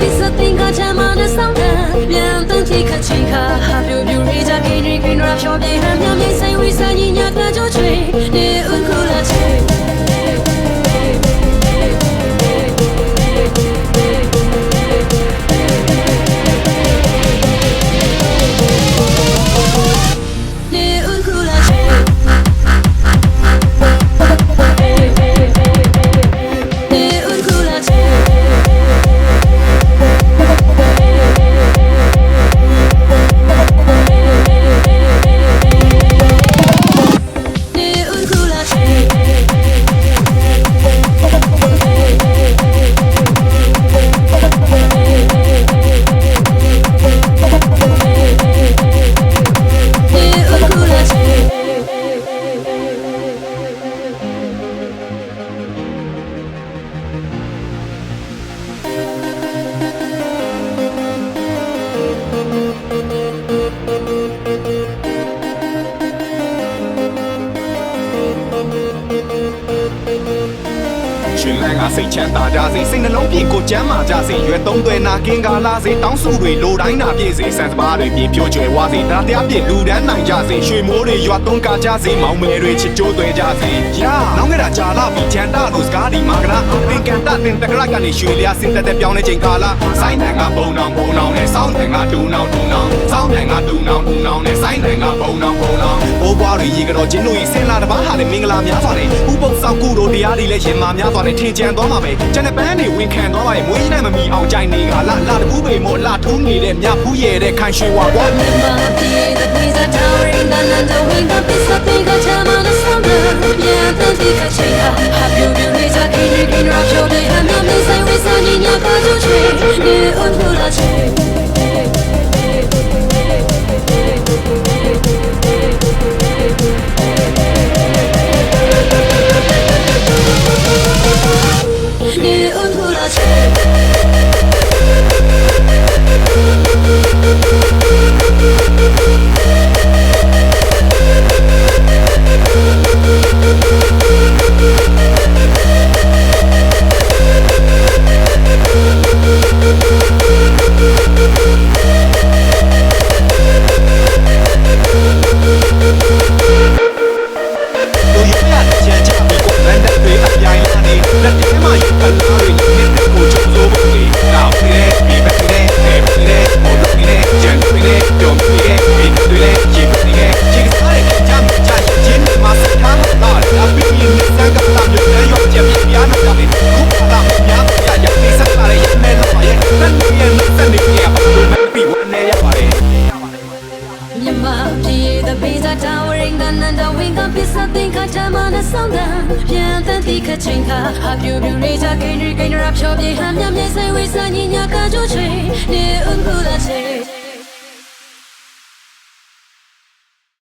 ပစ္စသင်္ကချမ်းမနဲ့ဆောင်တန်ပြန်တန်ချိခချင်းခါဟာပြူပြူရိကြဂိဂိဂိနရာဖြောပြေဟန်မြမြေဆိုင်ဝိဆိုင်ညာတကြွချွေ ရှင်လန်းကစိတ်ချမ်းသာကြစေစိတ်နှလုံးပြည့်ကိုကျမ်းမာကြစေရွယ်သုံးသွဲနာကင်းကားလာစေတောင်းစုတွေလိုတိုင်းနာပြည့်စေစံစပါးတွေမြေဖြိုးကျွယ်ဝစေဒါတရားပြည့်လူဒန်းနိုင်ကြစေရွှေမိုးတွေရွာသွန်းကားကြစေမောင်မယ်တွေချစ်ကြိုးသွဲကြစေယာနောင်ငယ်တာကြာလာပြီချမ်းတာလို့စကားဒီမာကရာသင်ကန်တာတင်တကရကနေရွှေလျာစင်တက်တဲ့ပြောင်းနေချိန်ကာလာဆိုင်တန်ကဘုံနောင်ဘုံနောင်နဲ့စောင်းတန်ကဒူနောင်ဒူနောင်စောင်းတန်ကဒူနောင်ဒူနောင်နဲ့ဆိုင်တန်ကဘုံနောင်ဘုံနောင်ဘိုးဘွား တွေရေကတော့ချင်းတို့ဤစင်လာတပားဟာလည်းမင်္ဂလာများစွာနဲ့ဥပုပ်ဆောင်ကုတို့တရားတွေလည်းရင်မာများစွာနဲ့ထင်ကြံသွားမှာပဲကျန်တဲ့ပန်းတွေဝင်ခံသွားပါရဲ့မွေးနိုင်မမီအောင်ကြိုင်နေကလာလာတကူပေမို့လာထုံးနေတဲ့မြဖူးရဲတဲ့ခိုင်ရွှေဝါကွာ Remember န်တက်တွေအပြိုင်လာနေလက်ထဲမှာယူ and the wing up is something that I'm on the sound Pian tan ti ka chin ka ha pyu pyu re ja kain ri kain rap shop ye ham nyam ye sai we sa ni nya ka jo chwe ne un ku la che